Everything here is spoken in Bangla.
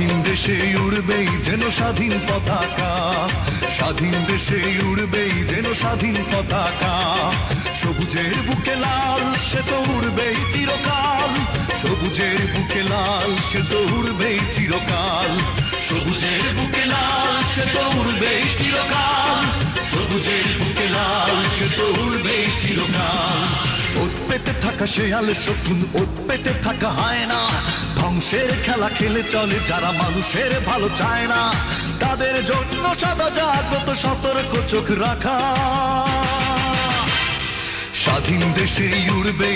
স্বাধীন দেশে উড়বেই যেন স্বাধীন পতাকা। স্বাধীন দেশে উড়বেই যেন স্বাধীন পতাকা। সবুজের বুকে লাল, সে তো উড়বেই চিরকাল। সবুজের বুকে লাল, সে তো উড়বেই চিরকাল। সবুজের বুকে লাল, সে তো উড়বেই চিরকাল। সবুজের বুকে লাল, সে তো উড়বেই চিরকাল। ওত পেতে থাকা শেয়াল শকুন, ওত পেতে থাকা হয় ধ্বংসের খেলা খেলে চলে, যারা মানুষের ভালো চায় না, তাদের জন্য সদা জাগ্রত সতর্ক চোখ রাখা। স্বাধীন দেশে উড়বে